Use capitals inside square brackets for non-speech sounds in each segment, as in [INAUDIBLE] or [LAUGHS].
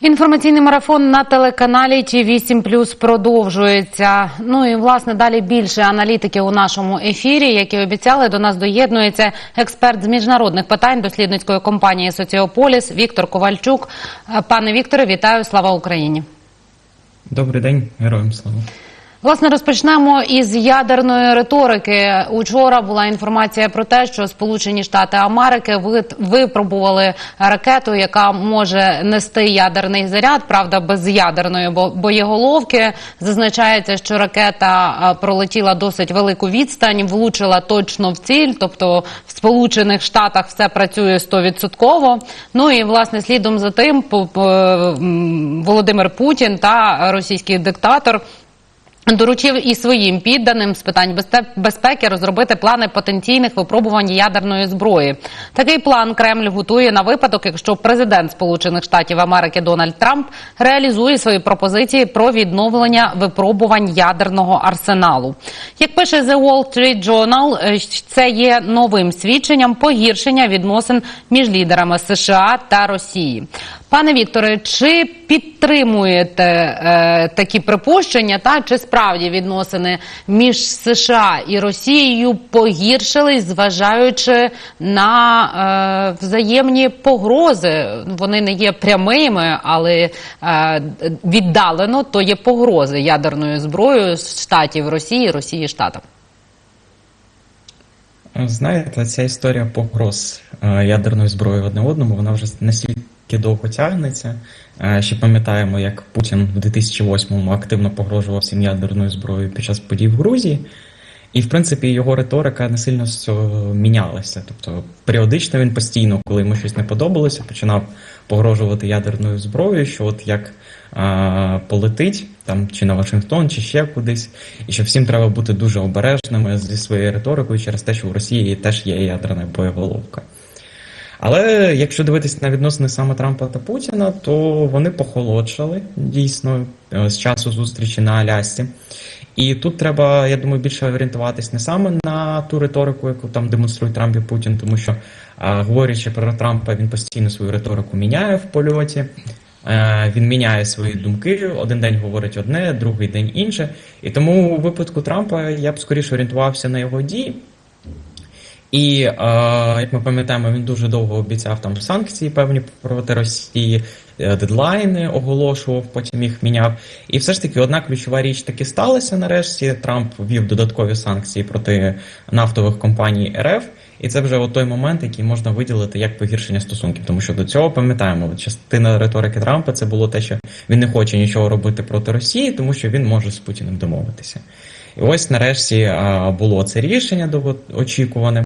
Інформаційний марафон на телеканалі ті 8 плюс продовжується. Ну і власне далі більше аналітики у нашому ефірі. які обіцяли, до нас доєднується експерт з міжнародних питань дослідницької компанії Соціополіс Віктор Ковальчук. Пане Вікторе, вітаю! Слава Україні! Добрий день, героям слава. Власне, розпочнемо із ядерної риторики. Учора була інформація про те, що Сполучені Штати Америки випробували ракету, яка може нести ядерний заряд, правда, без ядерної боєголовки. Зазначається, що ракета пролетіла досить велику відстань, влучила точно в ціль, тобто в Сполучених Штатах все працює стовідсотково. Ну і власне слідом за тим Володимир Путін та російський диктатор. Доручив і своїм підданим з питань безпеки розробити плани потенційних випробувань ядерної зброї. Такий план Кремль готує на випадок, якщо президент Сполучених Штатів Америки Дональд Трамп реалізує свої пропозиції про відновлення випробувань ядерного арсеналу. Як пише The Wall Street Journal, е, це є новим свідченням погіршення відносин між лідерами США та Росії. Пане Вікторе, чи підтримуєте е, такі припущення, та чи справді відносини між США і Росією погіршились, зважаючи на е, взаємні погрози? Вони не є прямими, але е, віддалено то є погрози ядерною зброєю штатів Росії, Росії штатам. Знаєте, ця історія погроз е, ядерної зброї одне одному, вона вже настільки довго тягнеться. Е, Ще пам'ятаємо, як Путін в 2008-му активно погрожував всім ядерною зброєю під час подій в Грузії. І, в принципі, його риторика не сильно мінялася. Тобто, періодично він постійно, коли йому щось не подобалося, починав погрожувати ядерною зброєю, що от як а, полетить там чи на Вашингтон, чи ще кудись, і що всім треба бути дуже обережними зі своєю риторикою через те, що в Росії теж є ядерна боєголовка. Але якщо дивитися на відносини саме Трампа та Путіна, то вони похолодшали дійсно е, з часу зустрічі на Алясці. І тут треба, я думаю, більше орієнтуватись не саме на ту риторику, яку там демонструє Трамп і Путін, тому що, говорячи про Трампа, він постійно свою риторику міняє в польоті. Е, Він міняє свої думки. Один день говорить одне, другий день інше. І тому у випадку Трампа я б скоріше орієнтувався на його дії. І е, як ми пам'ятаємо, він дуже довго обіцяв там санкції певні проти Росії, е, дедлайни оголошував, потім їх міняв. І все ж таки, одна ключова річ таки сталася нарешті. Трамп ввів додаткові санкції проти нафтових компаній РФ. І це вже от той момент, який можна виділити як погіршення стосунків, тому що до цього пам'ятаємо, частина риторики Трампа це було те, що він не хоче нічого робити проти Росії, тому що він може з Путіним домовитися. І ось нарешті було це рішення довгоочікуване.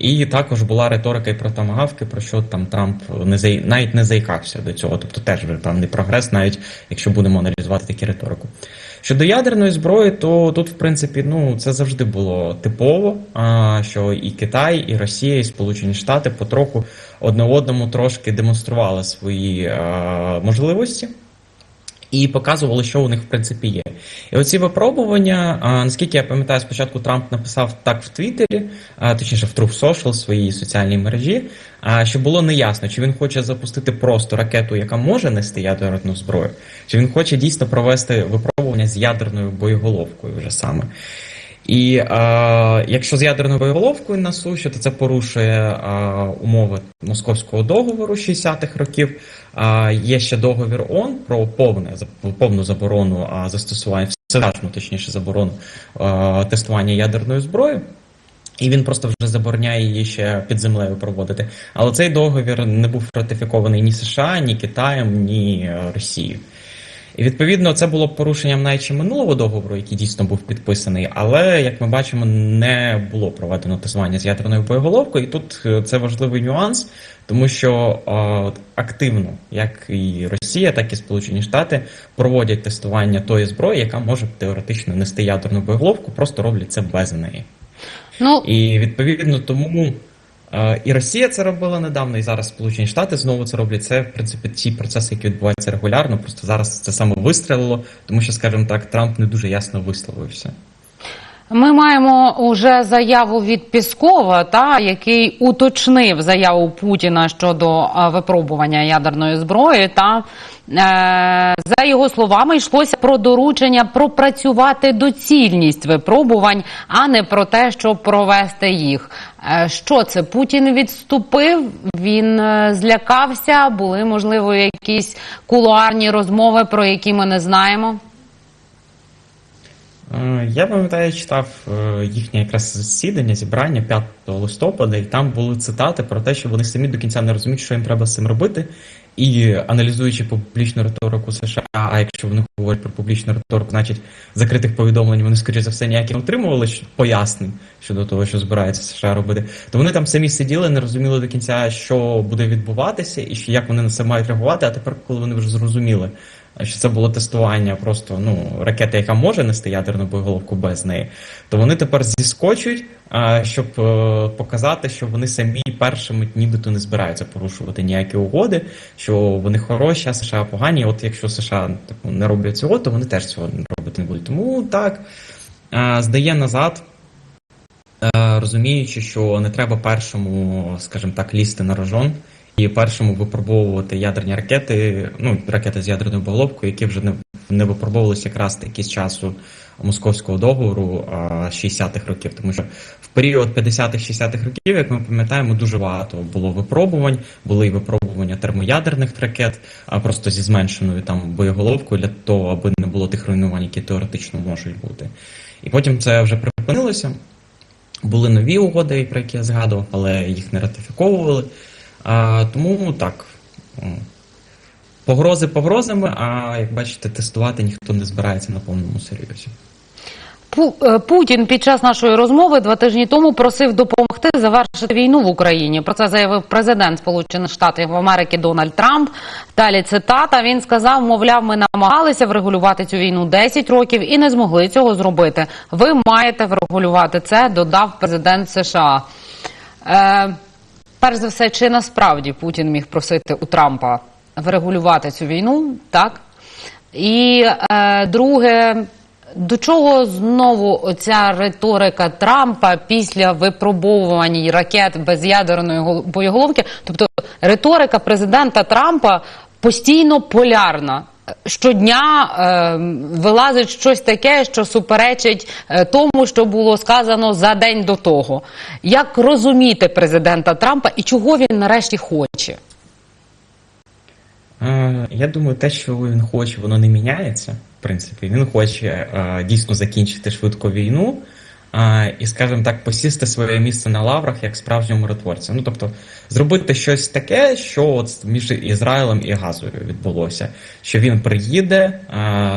І також була риторика і про тамагавки, про що там Трамп не зай... навіть не заїкався до цього. Тобто теж вже певний прогрес, навіть якщо будемо аналізувати таку риторику. Щодо ядерної зброї, то тут, в принципі, ну це завжди було типово, а, що і Китай, і Росія, і Сполучені Штати потроху одне одному трошки демонстрували свої а, можливості. І показували, що у них в принципі є. І оці випробування, наскільки я пам'ятаю, спочатку Трамп написав так в Твіттері, точніше в Truth Social, своїй соціальній мережі, що було неясно, чи він хоче запустити просто ракету, яка може нести ядерну зброю, чи він хоче дійсно провести випробування з ядерною боєголовкою вже саме. І е, якщо з ядерною боєголовкою на суші, то це порушує е, умови московського договору 60-х років. Е, є ще договір ООН про повне повну заборону а, застосування всеважну, точніше заборону е, тестування ядерної зброї. І він просто вже забороняє її ще під землею проводити. Але цей договір не був ратифікований ні США, ні Китаєм, ні е, Росією. І відповідно це було порушенням навіть ще минулого договору, який дійсно був підписаний, але як ми бачимо, не було проведено тестування з ядерною боєголовкою. І тут е, це важливий нюанс, тому що е, активно, як і Росія, так і Сполучені Штати проводять тестування тої зброї, яка може теоретично нести ядерну боєголовку, просто роблять це без неї. Ну І відповідно тому і Росія це робила недавно, і зараз Сполучені Штати знову це роблять. Це в принципі ті процеси, які відбуваються регулярно. Просто зараз це саме вистрелило, тому що, скажімо так, Трамп не дуже ясно висловився. Ми маємо уже заяву від Піскова, та який уточнив заяву Путіна щодо випробування ядерної зброї. Та е, за його словами йшлося про доручення пропрацювати доцільність випробувань, а не про те, щоб провести їх. Е, що це Путін відступив? Він е, злякався? Були можливо якісь кулуарні розмови, про які ми не знаємо. Е, Я пам'ятаю, читав е, їхнє якраз засідання, зібрання 5 листопада, і там були цитати про те, що вони самі до кінця не розуміють, що їм треба з цим робити. І аналізуючи публічну риторику США, а якщо вони говорять про публічну риторику, значить закритих повідомлень вони, скоріше за все, ніякі не отримували пояснень щодо того, що збирається США робити. То вони там самі сиділи, не розуміли до кінця, що буде відбуватися, і як вони на це мають реагувати. А тепер, коли вони вже зрозуміли, що це було тестування просто ну ракети, яка може нести ядерну боєголовку без неї, то вони тепер зіскочуть, щоб е, показати, що вони самі першими нібито не збираються порушувати ніякі угоди, що вони хороші, а США погані. От якщо США типу, не роблять цього, то вони теж цього робити не будуть. Тому так здає назад. е, Розуміючи, що не треба першому, скажімо так, лізти на рожон і першому випробовувати ядерні ракети, ну ракети з ядерною боголовкою, які вже не, не випробовувалися якраз таки з часу московського договору а, 60-х років. Тому що в період 50-х-60-х років, як ми пам'ятаємо, дуже багато було випробувань, були і випробування термоядерних ракет, а просто зі зменшеною там боєголовкою для того, аби не було тих руйнувань, які теоретично можуть бути. І потім це вже припинилося. Були нові угоди, про які я згадував, але їх не ратифіковували. А, тому так. Погрози погрозами, а як бачите, тестувати ніхто не збирається на повному серйозі. Е, Путін під час нашої розмови два тижні тому просив допомогти завершити війну в Україні. Про це заявив президент Сполучених Штатів Америки Дональд Трамп. Далі цитата. Він сказав: мовляв, ми намагалися врегулювати цю війну 10 років і не змогли цього зробити. Ви маєте врегулювати це, додав президент США. Е, перш за все, чи насправді Путін міг просити у Трампа врегулювати цю війну, так? І е, друге, до чого знову оця риторика Трампа після випробовувань ракет без ядерної гол- боєголовки? Тобто риторика президента Трампа постійно полярна. Щодня е, вилазить щось таке, що суперечить е, тому, що було сказано за день до того. Як розуміти президента Трампа і чого він нарешті хоче? Е, Я думаю, те, що він хоче, воно не міняється. В принципі, він хоче дійсно закінчити швидко війну і, скажімо так, посісти своє місце на лаврах як справжнього миротворця. Ну тобто, зробити щось таке, що от між Ізраїлем і Газою відбулося. Що він приїде,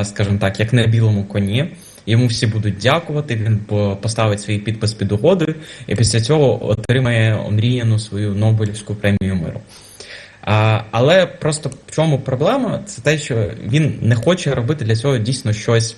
скажімо так, як на білому коні. Йому всі будуть дякувати. Він поставить свій підпис під угодою, і після цього отримає омріяну свою Нобелівську премію миру. А, але просто в чому проблема? Це те, що він не хоче робити для цього дійсно щось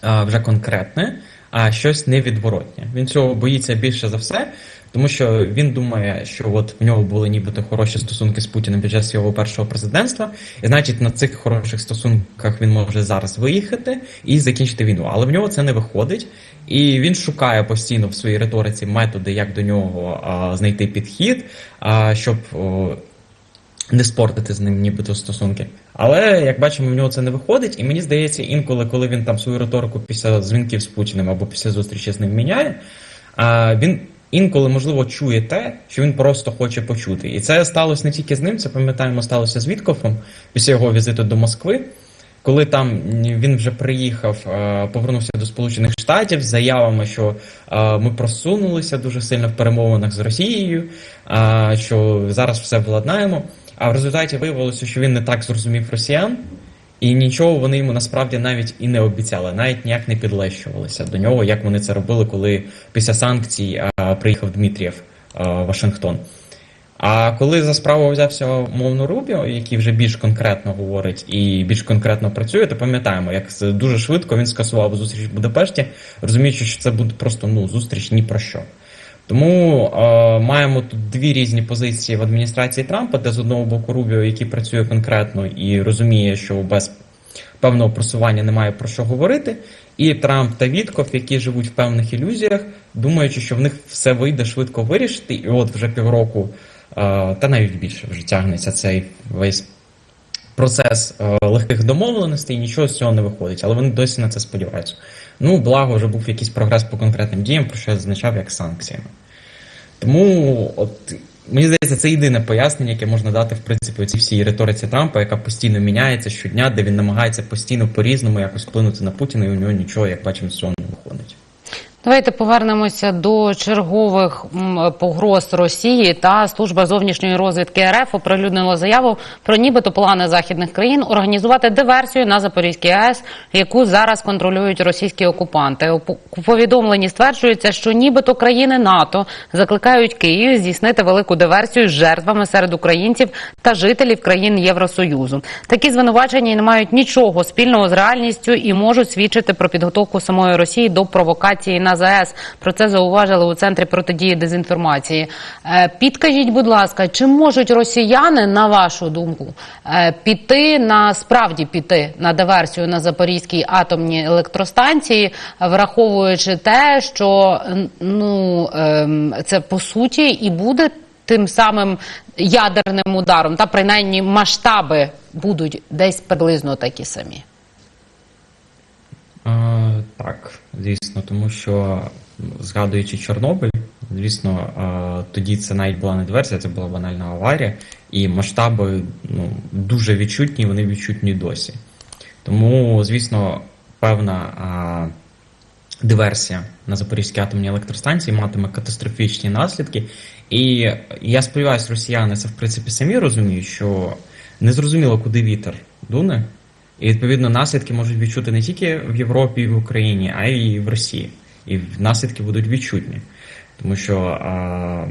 а, вже конкретне, а щось невідворотне. Він цього боїться більше за все, тому що він думає, що от в нього були нібито хороші стосунки з Путіним під час його першого президентства, і значить на цих хороших стосунках він може зараз виїхати і закінчити війну. Але в нього це не виходить, і він шукає постійно в своїй риториці методи, як до нього а, знайти підхід, а, щоб. О, не спортити з ним нібито стосунки. Але як бачимо, в нього це не виходить, і мені здається, інколи, коли він там свою риторику після дзвінків з Путіним або після зустрічі з ним міняє, він інколи, можливо, чує те, що він просто хоче почути. І це сталося не тільки з ним, це пам'ятаємо, сталося з Віткофом після його візиту до Москви. Коли там він вже приїхав, повернувся до Сполучених Штатів з заявами, що ми просунулися дуже сильно в перемовинах з Росією, що зараз все владнаємо. А в результаті виявилося, що він не так зрозумів росіян, і нічого вони йому насправді навіть і не обіцяли, навіть ніяк не підлещувалися до нього, як вони це робили, коли після санкцій е, приїхав Дмитрієв Вашингтон. А коли за справу взявся мовно Рубіо, який вже більш конкретно говорить і більш конкретно працює, то пам'ятаємо, як дуже швидко він скасував зустріч в Будапешті, розуміючи, що це буде просто ну зустріч ні про що. Тому е, маємо тут дві різні позиції в адміністрації Трампа, де з одного боку Рубіо, який працює конкретно і розуміє, що без певного просування немає про що говорити. І Трамп та Вітков, які живуть в певних ілюзіях, думаючи, що в них все вийде швидко вирішити, і от вже півроку, е, та навіть більше вже тягнеться цей весь процес е, легких домовленостей, і нічого з цього не виходить, але вони досі на це сподіваються. Ну, благо, вже був якийсь прогрес по конкретним діям, про що я зазначав як санкціями. Тому, от мені здається, це єдине пояснення, яке можна дати в принципі цій всій риториці Трампа, яка постійно міняється щодня, де він намагається постійно по-різному якось вплинути на Путіна, і у нього нічого, як бачимо, з цього не виходить. Давайте повернемося до чергових погроз Росії. Та служба зовнішньої розвідки РФ оприлюднила заяву про нібито плани західних країн організувати диверсію на Запорізькій АЕС, яку зараз контролюють російські окупанти. У по- у повідомленні стверджується, що нібито країни НАТО закликають Київ здійснити велику диверсію з жертвами серед українців та жителів країн Євросоюзу. Такі звинувачення не мають нічого спільного з реальністю і можуть свідчити про підготовку самої Росії до провокації на ЗАЕС. Про це зауважили у центрі протидії дезінформації. Е, Підкажіть, будь ласка, чи можуть росіяни, на вашу думку, е, піти на справді піти на диверсію на Запорізькій атомній електростанції, враховуючи те, що ну ем, це по суті і буде тим самим ядерним ударом, та принаймні масштаби будуть десь приблизно такі самі. А, так, звісно, тому що згадуючи Чорнобиль, звісно, тоді це навіть була не диверсія, це була банальна аварія, і масштаби ну, дуже відчутні, вони відчутні досі. Тому, звісно, певна диверсія на Запорізькій атомній електростанції матиме катастрофічні наслідки. І я сподіваюся, росіяни це в принципі самі розуміють, що незрозуміло, куди вітер дуне. І відповідно наслідки можуть відчути не тільки в Європі і в Україні, а й в Росії. І наслідки будуть відчутні. Тому що а,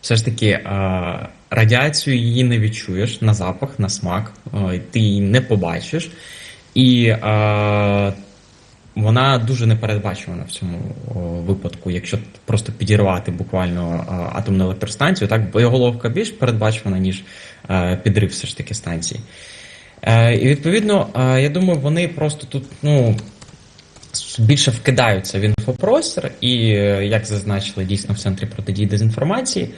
все ж таки а, радіацію її не відчуєш на запах, на смак, а, ти її не побачиш. І а, вона дуже непередбачувана в цьому о, випадку, якщо просто підірвати буквально а, атомну електростанцію, так боєголовка більш передбачувана, ніж е, підрив все ж таки станції. Е, І відповідно, е, я думаю, вони просто тут ну, більше вкидаються в інфопростір, і е, як зазначили дійсно в центрі протидії дезінформації,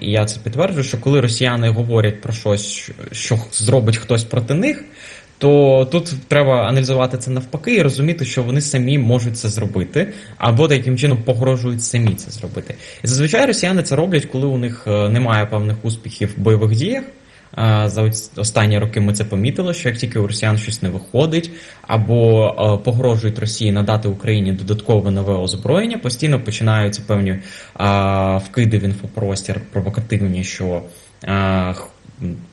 і я це підтверджую, що коли росіяни говорять про щось, що- зробить хтось проти них. То тут треба аналізувати це навпаки і розуміти, що вони самі можуть це зробити, або таким чином погрожують самі це зробити. І зазвичай росіяни це роблять, коли у них немає певних успіхів в бойових діях. За останні роки ми це помітили, що як тільки у росіян щось не виходить, або е, погрожують Росії надати Україні додаткове нове озброєння, постійно починаються певні е, вкиди в інфопростір провокативні, що е,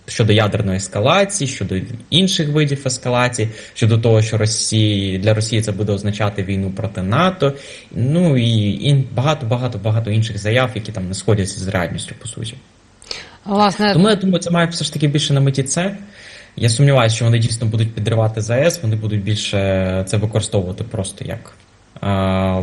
щодо ядерної ескалації, щодо інших видів ескалації, щодо того, що Росії для Росії це буде означати війну проти НАТО, ну і багато багато багато інших заяв, які там не сходяться з реальністю по суті. Власне, Тому я думаю, це має все ж таки більше на меті це. Я сумніваюся, що вони дійсно будуть підривати ЗАЕС, вони будуть більше це використовувати просто як. А,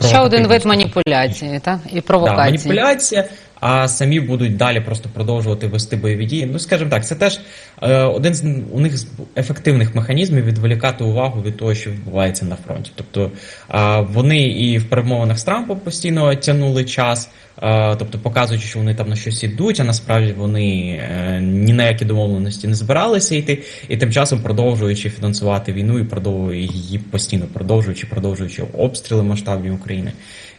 ще один вид маніпуляції та? і Да, маніпуляція, а самі будуть далі просто продовжувати вести бойові дії. Ну, скажімо так, це теж е, один з у них з ефективних механізмів відволікати увагу від того, що відбувається на фронті. Тобто е, вони і в перемовинах з Трампом постійно тягнули час, е, тобто показуючи, що вони там на щось ідуть, а насправді вони е, ні на які домовленості не збиралися йти, і тим часом продовжуючи фінансувати війну і продовжуючи її постійно продовжуючи, продовжуючи обстріли масштабні України.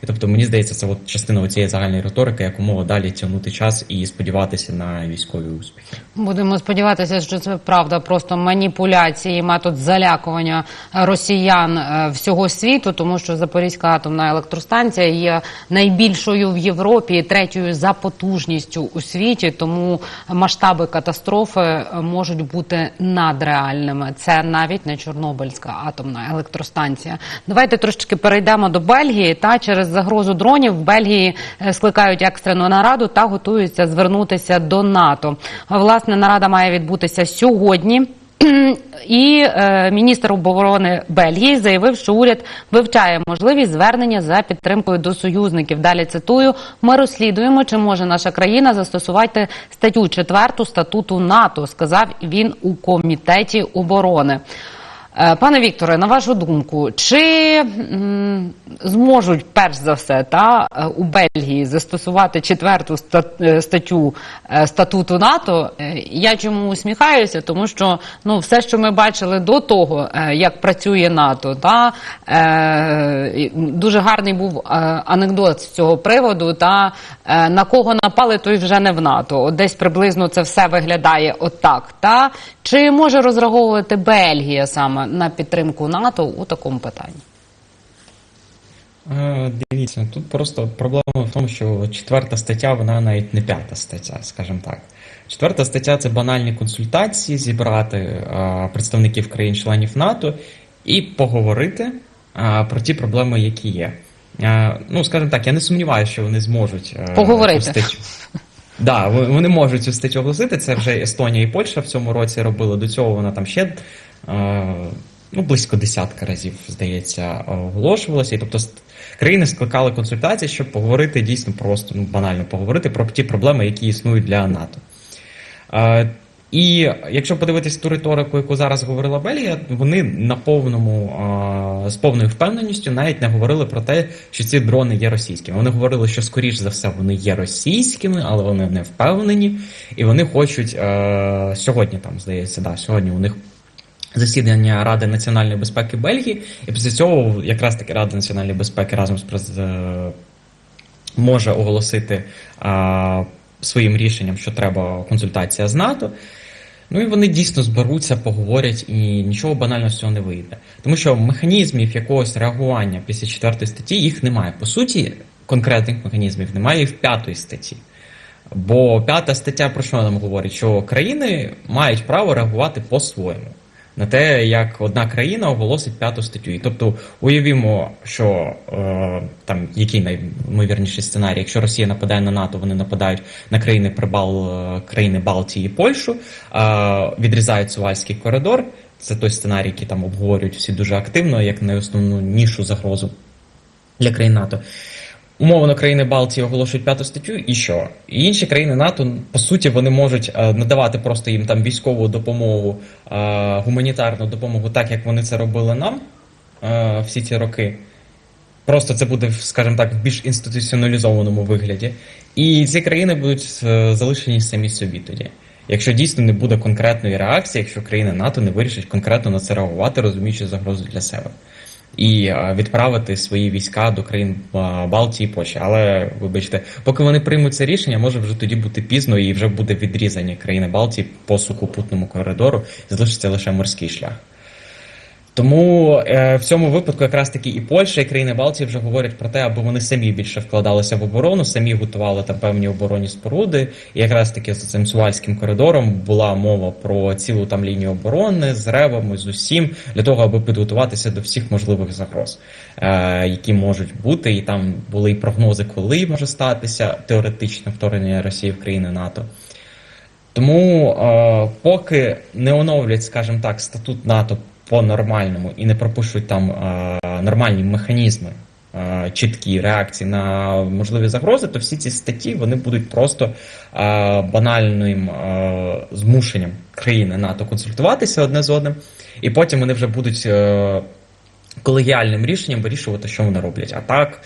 І тобто мені здається, це от частина цієї загальної риторики, якомога далі тягнути час і сподіватися на військові успіхи. Будемо сподіватися, що це правда просто маніпуляції, метод залякування росіян е, всього світу, тому що Запорізька атомна електростанція є найбільшою в Європі, і третьою за потужністю у світі. Тому масштаби катастрофи е, можуть бути надреальними. Це навіть не Чорнобильська атомна електростанція. Давайте трошечки перейдемо до Бельгії. Та через загрозу дронів в Бельгії е, скликають екстрену нараду та готуються звернутися до НАТО. Власне, нарада має відбутися сьогодні. І е, міністр оборони Бельгії заявив, що уряд вивчає можливість звернення за підтримкою до союзників. Далі цитую: ми розслідуємо, чи може наша країна застосувати статтю 4 статуту НАТО, сказав він у комітеті оборони. Е, Пане Вікторе, на вашу думку, чи зможуть перш за все та е, у Бельгії застосувати четверту е, статтю статуту НАТО? Я чому усміхаюся? Тому що ну все, що ми бачили до того, як працює НАТО, та дуже гарний був анекдот з цього приводу. Та на кого напали, той вже не в НАТО. От десь приблизно це все виглядає отак. Та чи може розраховувати Бельгія саме на підтримку НАТО у такому питанні? Е, Дивіться, тут просто проблема в тому, що четверта стаття, вона навіть не п'ята стаття, скажімо так. Четверта стаття це банальні консультації, зібрати е, представників країн-членів НАТО і поговорити е, про ті проблеми, які є. Е, Ну, скажімо так, я не сумніваюся, що вони зможуть е, Поговорити. статтю. Да, вони можуть цю статтю оголосити. Це вже Естонія і Польща в цьому році робили. До цього вона там ще ну, близько десятка разів, здається, оголошувалася. І тобто країни скликали консультації, щоб поговорити дійсно просто ну, банально поговорити про ті проблеми, які існують для НАТО. Е, І якщо подивитись ту риторику, яку зараз говорила Бельгія, вони на повному е, з повною впевненістю навіть не говорили про те, що ці дрони є російськими. Вони говорили, що скоріш за все вони є російськими, але вони не впевнені, і вони хочуть е, сьогодні. Там здається, да, сьогодні у них засідання Ради національної безпеки Бельгії, і після цього якраз таки Рада національної безпеки разом з е, може оголосити а, своїм рішенням, що треба консультація з НАТО. Ну і вони дійсно зберуться, поговорять, і нічого банального з цього не вийде. Тому що механізмів якогось реагування після четвертої статті їх немає. По суті, конкретних механізмів немає і в п'ятої статті. Бо п'ята стаття про що нам говорить? Що країни мають право реагувати по-своєму на те, як одна країна оголосить п'яту статтю. І тобто уявімо, що е, там який найімовірніший сценарій, якщо Росія нападає на НАТО, вони нападають на країни Прибал, е, країни Балтії і Польщу, е, відрізають Сувальський коридор. Це той сценарій, який там обговорюють всі дуже активно, як найосновну нішу загрозу для країн НАТО. Умовно, країни Балтії оголошують п'яту статтю, і що? І інші країни НАТО, по суті, вони можуть е, надавати просто їм там військову допомогу, е, гуманітарну допомогу, так як вони це робили нам е, всі ці роки. Просто це буде, скажімо так, в більш інституціоналізованому вигляді. І ці країни будуть залишені самі собі тоді. Якщо дійсно не буде конкретної реакції, якщо країни НАТО не вирішать конкретно на це реагувати, розуміючи загрозу для себе і е, відправити свої війська до країн е, Балтії і Польщі. Але вибачте, поки вони приймуть це рішення, може вже тоді бути пізно і вже буде відрізані країни Балтії по сухопутному коридору, залишиться лише морський шлях. Тому е, в цьому випадку якраз таки і Польща, і країни Балтії вже говорять про те, аби вони самі більше вкладалися в оборону, самі готували там певні оборонні споруди. І якраз таки з цим Сувальським коридором була мова про цілу там лінію оборони з ревами, з усім для того, аби підготуватися до всіх можливих загроз, е, які можуть бути. І там були і прогнози, коли може статися теоретичне вторгнення Росії в країни НАТО. Тому е, поки не оновлять, скажімо так, статут НАТО по-нормальному і не пропишуть там е, нормальні механізми, е, чіткі реакції на можливі загрози, то всі ці статті вони будуть просто е, банальним змушенням країни НАТО консультуватися одне з одним, і потім вони вже будуть колегіальним рішенням вирішувати, що вони роблять. А так,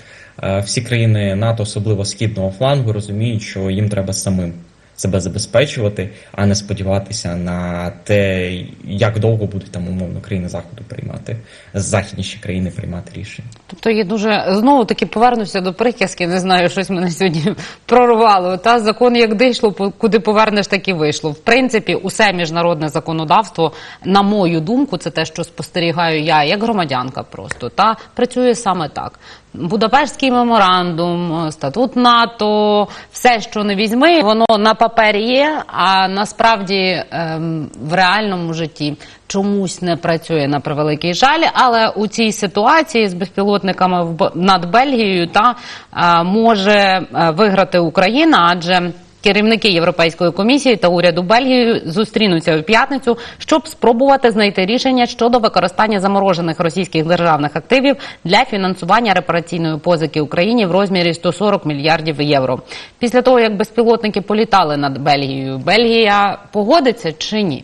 всі країни НАТО, особливо східного флангу, розуміють, що їм треба самим себе забезпечувати, а не сподіватися на те, як довго будуть там умовно країни заходу приймати західніші країни приймати рішення. Тобто є дуже знову таки повернуся до приказки. Не знаю, щось мене сьогодні [LAUGHS] прорвало. Та закон як дійшло, куди повернеш, так і вийшло. В принципі, усе міжнародне законодавство, на мою думку, це те, що спостерігаю я як громадянка, просто та працює саме так. Будапештський меморандум, статут НАТО, все, що не візьми, воно на папері є, а насправді ем, в реальному житті чомусь не працює на превеликий жаль. Але у цій ситуації з безпілотниками в над Бельгією та е, може е, виграти Україна, адже Керівники Європейської комісії та уряду Бельгії зустрінуться у п'ятницю, щоб спробувати знайти рішення щодо використання заморожених російських державних активів для фінансування репараційної позики Україні в розмірі 140 мільярдів євро. Після того як безпілотники політали над Бельгією, Бельгія погодиться чи ні?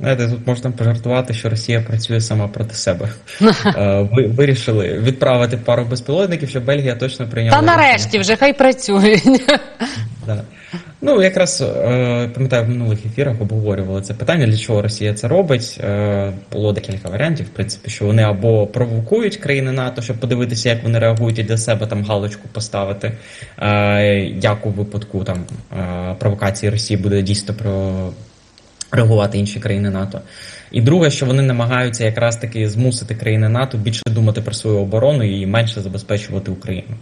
Знаєте, тут можна пожартувати, що Росія працює сама проти себе. [LAUGHS] Е, Ви вирішили відправити пару безпілотників, щоб Бельгія точно прийняла. Та нарешті вже хай працюють. [LAUGHS] Да. Ну, якраз е, пам'ятаю, в минулих ефірах обговорювали це питання, для чого Росія це робить. Е, Було декілька варіантів, в принципі, що вони або провокують країни НАТО, щоб подивитися, як вони реагують, і для себе там галочку поставити. Як у випадку там провокації Росії буде дійсно про реагувати інші країни НАТО. І друге, що вони намагаються якраз таки змусити країни НАТО більше думати про свою оборону і менше забезпечувати Україну.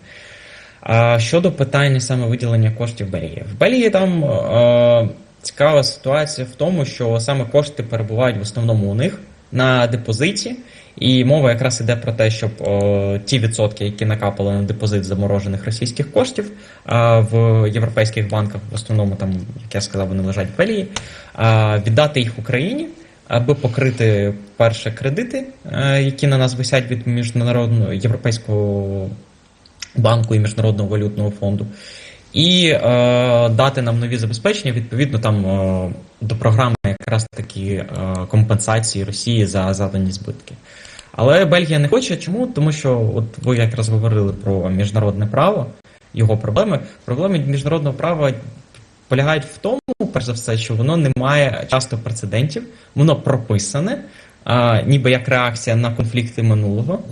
А щодо питання саме виділення коштів Бельгії. В Бельгії там е, цікава ситуація в тому, що саме кошти перебувають в основному у них на депозиті, і мова якраз іде про те, щоб е, ті відсотки, які накапали на депозит заморожених російських коштів е, в європейських банках, в основному там, як я сказав, вони лежать в Бельгії, е, віддати їх Україні. Аби покрити перше кредити, е, які на нас висять від міжнародного європейського банку і міжнародного валютного фонду, і е, дати нам нові забезпечення відповідно там е, до програми якраз такі е, компенсації Росії за задані збитки. Але Бельгія не хоче. Чому? Тому що от ви якраз говорили про міжнародне право, його проблеми. Проблеми міжнародного права полягають в тому, перш за все, що воно не має часто прецедентів, воно прописане, ніби як реакція на конфлікти минулого.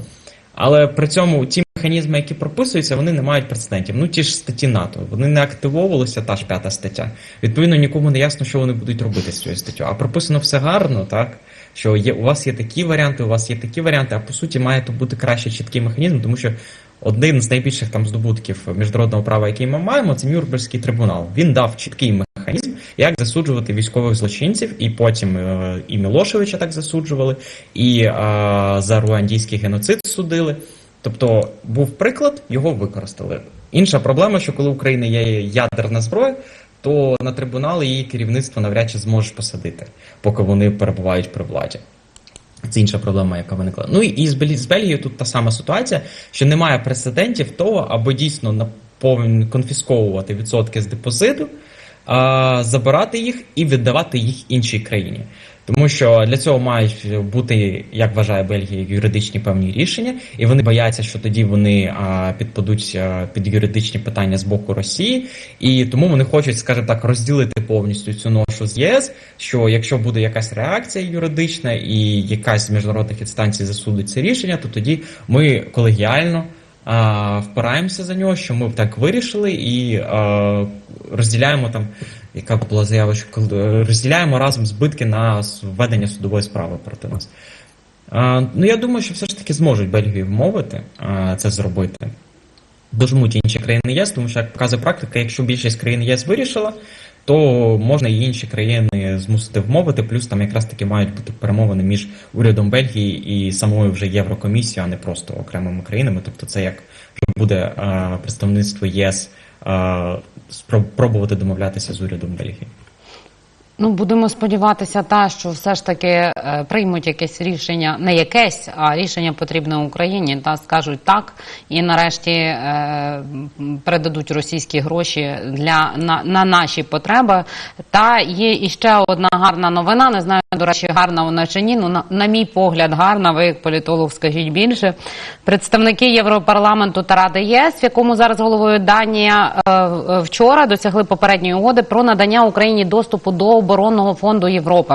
Але при цьому ті механізми, які прописуються, вони не мають прецедентів. Ну ті ж статті НАТО, вони не активовувалися, та ж п'ята стаття. Відповідно, нікому не ясно, що вони будуть робити з цією статтю. А прописано все гарно, так що є у вас є такі варіанти, у вас є такі варіанти. А по суті, має то бути краще чіткий механізм, тому що один з найбільших там здобутків міжнародного права, який ми маємо, це Нюрнберзький трибунал. Він дав чіткий механізм, як засуджувати військових злочинців, і потім е, і Мілошевича так засуджували, і е, за руандійський геноцид судили. Тобто був приклад, його використали. Інша проблема, що коли в України є ядерна зброя, то на трибунали її керівництво навряд чи зможе посадити, поки вони перебувають при владі. Це інша проблема, яка виникла. Ну і з Бельгією, тут та сама ситуація, що немає прецедентів того, аби дійсно наповн конфісковувати відсотки з депозиту, а, забирати їх і віддавати їх іншій країні. Тому що для цього мають бути, як вважає Бельгія, юридичні певні рішення, і вони бояться, що тоді вони підпадуть під юридичні питання з боку Росії, і тому вони хочуть, скажімо так, розділити повністю цю ношу з ЄС. Що якщо буде якась реакція юридична і якась з міжнародних інстанцій засудить це рішення, то тоді ми колегіально. Впираємося за нього, що ми так вирішили, і розділяємо там, яка була заява, що розділяємо разом збитки на введення судової справи проти нас. Ну я думаю, що все ж таки зможуть Бельгію вмовити це зробити. Дожмуть інші країни ЄС, тому що як показує практика, якщо більшість країн ЄС вирішила, то можна і інші країни змусити вмовити. Плюс там якраз таки мають бути перемовини між урядом Бельгії і самою вже Єврокомісією, а не просто окремими країнами. Тобто, це як буде е, представництво ЄС спробувати домовлятися з урядом Бельгії. Ну, будемо сподіватися, та що все ж таки е, приймуть якесь рішення, не якесь, а рішення потрібне Україні, та скажуть так, і нарешті е, передадуть російські гроші для на, на наші потреби. Та є іще одна гарна новина. Не знаю, до речі, гарна вона чи ні. Ну на, на мій погляд, гарна. Ви як політолог скажіть більше. Представники Європарламенту та Ради ЄС, в якому зараз головою Данія е, е, вчора досягли попередньої угоди про надання Україні доступу до оборонного фонду Європи.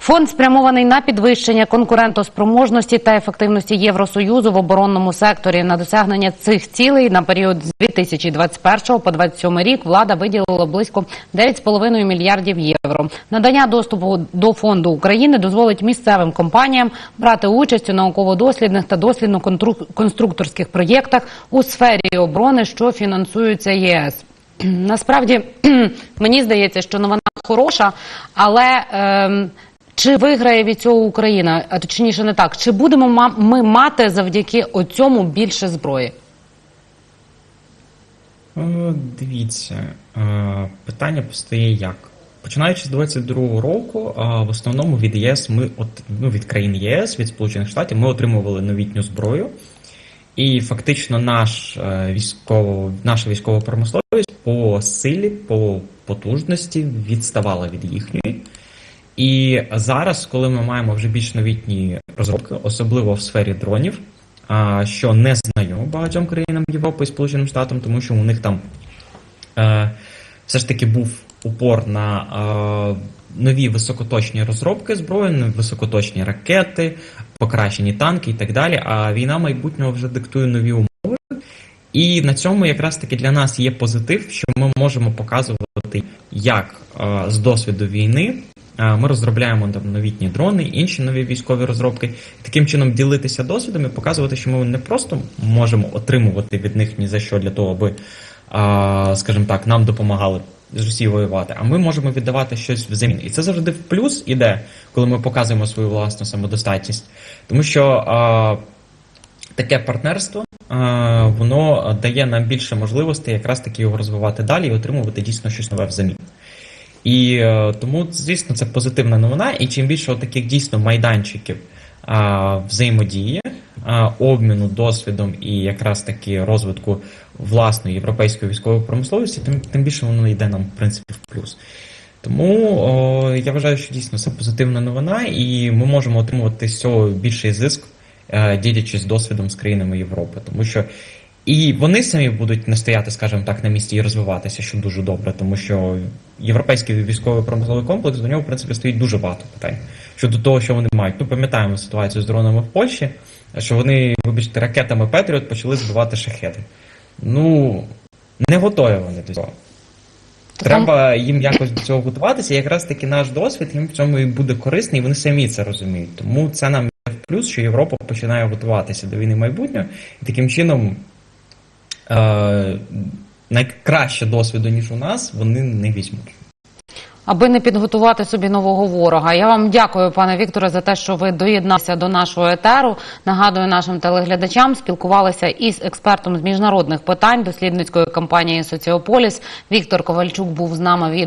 Фонд спрямований на підвищення конкурентоспроможності та ефективності Євросоюзу в оборонному секторі. На досягнення цих цілей на період з 2021 по 2027 рік влада виділила близько 9,5 мільярдів євро. Надання доступу до фонду України дозволить місцевим компаніям брати участь у науково-дослідних та дослідно-конструкторських проєктах у сфері оборони, що фінансуються ЄС. [CLEARS THROAT] Насправді [CLEARS THROAT] мені здається, що новина хороша, але ем, чи виграє від цього Україна? А точніше, не так. Чи будемо ми мати завдяки оцьому більше зброї? Е, Дивіться, е, питання постає як. Починаючи з 22-го року, е, в основному від ЄС ми от, ну, від країн ЄС, від Сполучених Штатів, ми отримували новітню зброю. І фактично наш е, військово, наша військова промисловість по силі, по потужності відставала від їхньої. І зараз, коли ми маємо вже більш новітні розробки, особливо в сфері дронів, що не знайомо багатьом країнам Європи і Сполученим Штатам, тому що у них там е, все ж таки був упор на е, нові високоточні розробки зброї, високоточні ракети, покращені танки і так далі. А війна майбутнього вже диктує нові умови. І на цьому якраз таки для нас є позитив, що ми можемо показувати, як е, з досвіду війни е, ми розробляємо там новітні дрони, інші нові військові розробки, таким чином ділитися досвідом і показувати, що ми не просто можемо отримувати від них ні за що для того, аби, скажімо так, нам допомагали з Росією воювати, а ми можемо віддавати щось взамін. І це завжди в плюс іде, коли ми показуємо свою власну самодостатність. Тому що е, таке партнерство воно дає нам більше можливостей якраз таки його розвивати далі і отримувати дійсно щось нове взамін. І е, тому, звісно, це позитивна новина. І чим більше таких дійсно майданчиків е, взаємодії, е, обміну досвідом і якраз таки розвитку власної європейської військової промисловості, тим, тим більше воно йде нам в принципі в плюс. Тому о, я вважаю, що дійсно це позитивна новина, і ми можемо отримувати з цього більший зиск, е, ділячись досвідом з країнами Європи, тому що і вони самі будуть не стояти, скажімо так, на місці і розвиватися, що дуже добре, тому що європейський військовий промисловий комплекс до нього в принципі стоїть дуже багато питань щодо того, що вони мають. Ну пам'ятаємо ситуацію з дронами в Польщі, що вони, вибачте, ракетами Петріот почали збивати шахеди. Ну не готові вони до цього. Треба їм якось до цього готуватися. Якраз таки наш досвід їм в цьому і буде корисний, і вони самі це розуміють. Тому це нам плюс, що Європа починає готуватися до війни майбутнього, і таким чином е- найкраще досвіду, ніж у нас, вони не візьмуть. Аби не підготувати собі нового ворога. Я вам дякую, пане Вікторе, за те, що ви доєдналися до нашого етеру. Нагадую нашим телеглядачам, спілкувалися із експертом з міжнародних питань дослідницької компанії Соціополіс. Віктор Ковальчук був з нами від